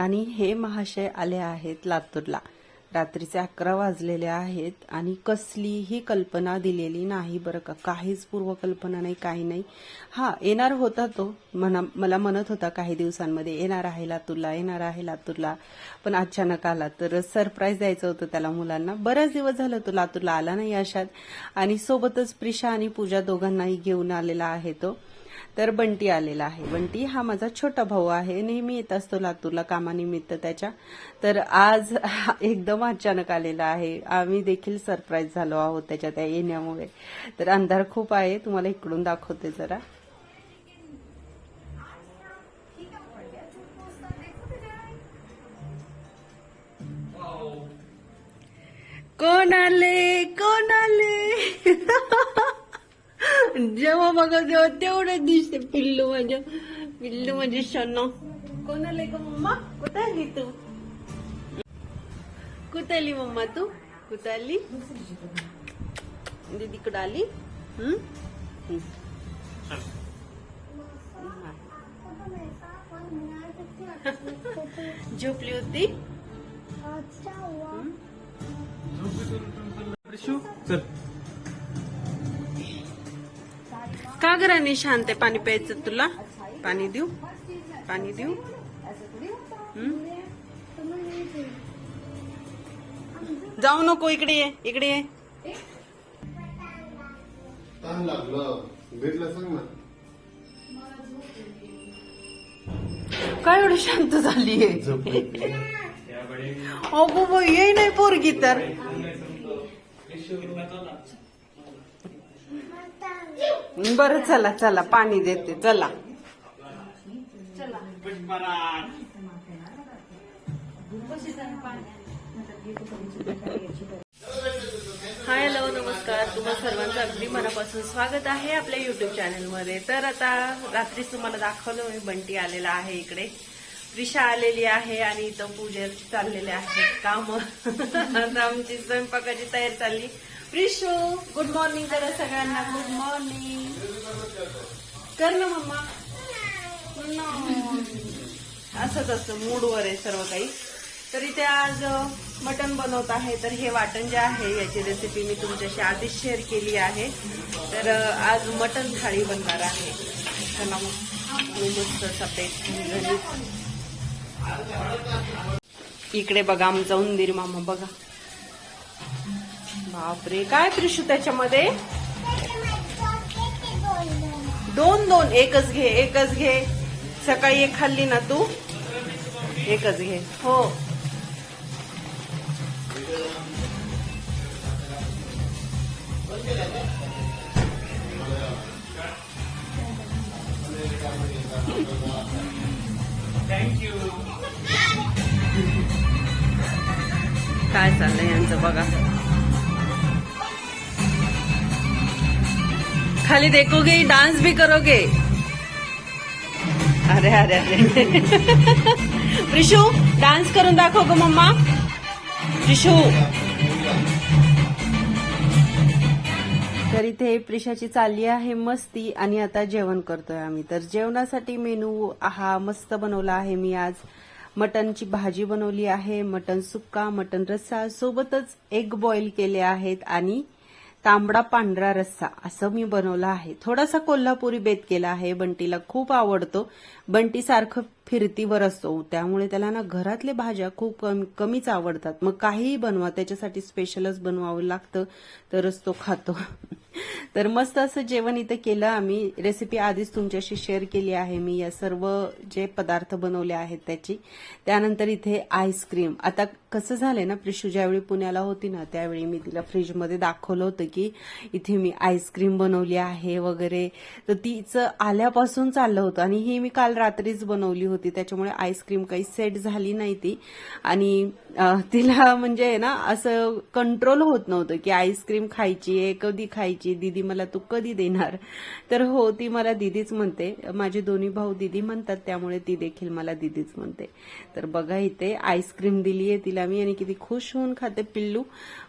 आणि हे महाशय आले आहेत लातूरला. रात्रीचे अकरा वाजलेले आहेत आणि कसलीही कल्पना दिलेली नाही बरं का. काहीच पूर्वकल्पना नाही काही नाही. हा येणार होता तो. म्हणा मला म्हणत होता काही दिवसांमध्ये येणार आहे लातूरला येणार आहे लातूरला. पण अचानक आला. तर सरप्राईज द्यायचं होतं त्याला मुलांना. बराच दिवस झालं तो लातूरला आला नाही अशात. आणि सोबतच प्रिशा आणि पूजा दोघांनाही घेऊन आलेला आहे तो. तर बंटी आलेला आहे. बंटी हा माझा छोटा भाऊ आहे. नेहमी येत असतो लातूरला कामानिमित्त त्याच्या. तर आज एकदम अचानक आलेला आहे. आम्ही देखील सरप्राईज झालो आहोत त्याच्या त्या येण्यामुळे. तर अंधार खूप आहे. तुम्हाला इकडून दाखवते जरा. कोण आले कोण आले जेव्हा बघा तेव्हा तेवढं दिसते पिल्लू माझं पिल्लू माझे शनो. कोण आले ग मम्मा? कुठं आली तू? कुठं आली मम्मा तू? कुठं आली दीदीकडं आली. हम्म? हम्म. झोपली होती? हम्म? चल. का घराने शांत आहे पाणी प्यायचं तुला पाणी देऊ पाणी देऊ हं? जाऊ नको इकडे ये इकडे ये ताण लागलं भेटलं सांग ना काय एवढी शांत झालीये अगो बाई ये नाही पोरगी तर बरं चला चला पाणी देते चला. हाय हॅलो नमस्कार. तुम्हा सर्वांचं अगदी मनापासून स्वागत आहे आपल्या युट्यूब चॅनलमध्ये तर आता रात्रीच तुम्हाला दाखवलं मी बंटी आलेला आहे इकडे. प्रिशा आलेली आहे आणि इथं पूजा चाललेले आहेत काम. आता आमची स्वयंपाकाची तयारी चालली. प्रिशू गुड मॉर्निंग करा सगळ्यांना. गुड मॉर्निंग कर ना मम्मा. असंच असतं मूडवर आहे सर्व काही. तर इथे आज मटन बनवत आहे. तर हे वाटण जे आहे याची रेसिपी मी तुमच्याशी आधीच शेअर केली आहे. तर आज मटन थाळी बनणार आहे. चला मग. मस्त सफेद इकडे बघा आमचा उंदीर मामा बघा. बापरे काय त्रिशू त्याच्यामध्ये? दोन दोन. एकच घे एकच घे. सकाळी एक खाल्ली ना तू? एकच घे. हो. चाललंय यांचं बघा. खाली देखोगे डान्स भी करोगे. अरे अरे अरे. प्रिशू डान्स करून दाखव ग मम्मा. रिशू. तर इथे प्रिशाची चालली आहे मस्ती आणि आता जेवण करतोय आम्ही. तर जेवणासाठी मेनू हा मस्त बनवला आहे मी आज. मटनची भाजी बनवली आहे मटन सुक्का मटन रस्सा सोबतच एग बॉईल केले आहेत आणि तांबडा पांढरा रस्सा असं मी बनवला आहे. थोडासा कोल्हापुरी बेत केला आहे बंटीला खूप आवडतो. बंटी सारखं फिरतीवर असतो त्यामुळे त्याला ना घरातल्या भाज्या खूप कमी कमीच आवडतात. मग काहीही बनवा त्याच्यासाठी स्पेशलच बनवावं लागतं तरच तो खातो. तर मस्त असं जेवण इथं केलं आम्ही. रेसिपी आधीच तुमच्याशी शेअर केली आहे मी. या सर्व जे पदार्थ बनवले आहेत त्याची. त्यानंतर इथे आईस्क्रीम आता कसं झालंय ना प्रिशू ज्यावेळी पुण्याला होती ना त्यावेळी मी तिला फ्रीजमध्ये दाखवलं होतं की इथे मी आईस्क्रीम बनवली आहे वगैरे. तर तिचं आल्यापासून चाललं होतं आणि ही मी काल रात्रीच बनवली होती. त्याच्यामुळे आईस्क्रीम काही सेट झाली नाही ती. आणि तिला म्हणजे ना असं कंट्रोल होत नव्हतं की आईस्क्रीम खायची आहे कधी खायची दीदी मला तू कधी देणार? तर हो ती मला दीदीच म्हणते. माझे दोन्ही भाऊ दीदी म्हणतात त्यामुळे ती देखील मला दीदीच म्हणते. तर बघा इथे आईस्क्रीम दिली आहे तिला मी आणि किती खुश होऊन खाते पिल्लू.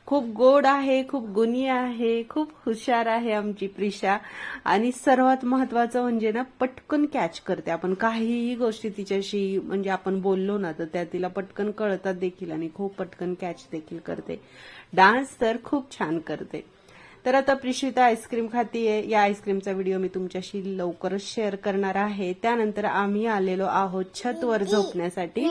खूप गोड आहे खूप गुणी आहे खूप हुशार आहे आमची प्रिशा. आणि सर्वात महत्वाचं म्हणजे ना पटकन कॅच करते. आपण काहीही गोष्टी तिच्याशी म्हणजे आपण बोललो ना तर त्या तिला पटकन कळतात देखील आणि खूप पटकन कॅच देखील करते. डान्स तर खूप छान करते. तर आता प्रिशिता आईस्क्रीम खातीये. या आईस्क्रीमचा व्हिडिओ मी तुमच्याशी लवकरच शेअर करणार आहे. त्यानंतर आम्ही आलेलो आहोत छतवर झोपण्यासाठी.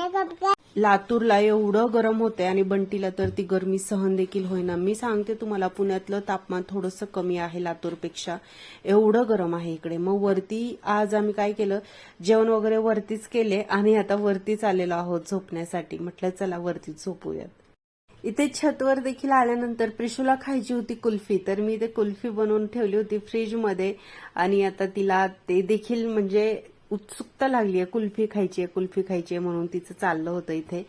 लातूरला एवढं गरम होतंय आणि बंटीला तर ती गरमी सहन देखील होईना. मी सांगते तुम्हाला पुण्यातलं तापमान थोडंसं कमी आहे लातूरपेक्षा. एवढं गरम आहे इकडे. मग वरती आज आम्ही काय केलं? जेवण वगैरे वरतीच केले आणि आता वरतीच आलेलो आहोत झोपण्यासाठी. म्हटलं चला वरतीच झोपूयात. इथे छतवर देखील आल्यानंतर प्रिशूला खायची होती कुल्फी. तर मी ते कुल्फी बनवून ठेवली होती फ्रीजमध्ये. आणि आता तिला ते देखील म्हणजे उत्सुकता लागली आहे कुल्फी खायची आहे कुल्फी खायची आहे म्हणून तिचं चाललं होतं इथे.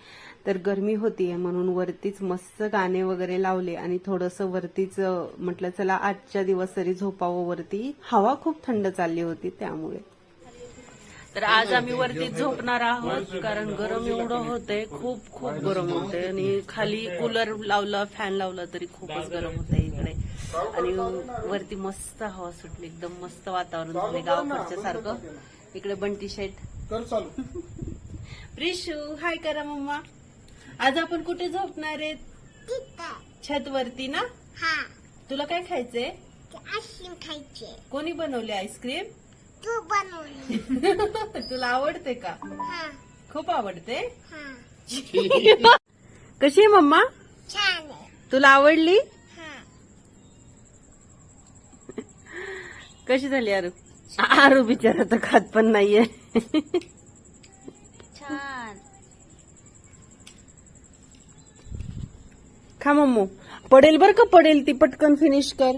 तर गरमी होतीये म्हणून वरतीच मस्त गाणे वगैरे लावले आणि थोडंसं वरतीच म्हटलं चला आजच्या दिवस तरी झोपावं वरती. हवा खूप थंड चालली होती त्यामुळे. तर आज आम्ही वरती झोपणार आहोत कारण गरम एवढं होतंय खूप खूप गरम होतंय. आणि खाली कूलर लावलं फॅन लावला तरी खूपच गरम होतंय इकडे. आणि वरती मस्त हवा सुटली एकदम मस्त वातावरण झालंय गावाकडच्या सारखं. इकडे बंटी शेट प्रिशू हाय करा मम्मा. आज आपण कुठे झोपणार आहेत? छत वरती ना? हा. तुला काय खायचंय? ते आईस्क्रीम खायचे. कोणी बनवले आईस्क्रीम? तू बनवली. तुला आवडते का? हा. खूप आवडते? हा. कशी आहे मम्मा? छान आहे. तुला आवडली? हा. कशी झाली आरू? आरू बिचारा तर खात पण नाहीये. छान. खा मम्मू. पडेल बर का पडेल ती? पटकन फिनिश कर.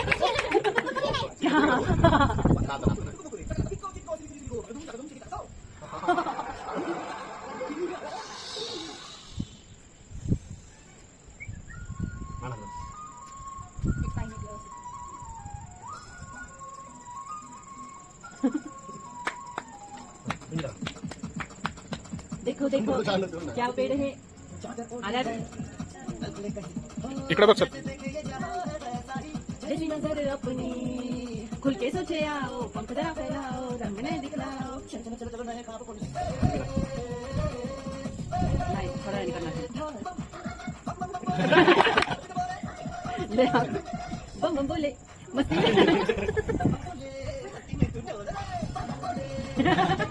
देखो देखो। क्या पेड़ है? आला इकडे बघ नज़र अपनी खुल के सोचे आओ पंख जरा फैलाओ रंग ने दिखलाओ। नहीं थोड़ा नहीं करना ले आओ। बम बम बोले। मस्ती।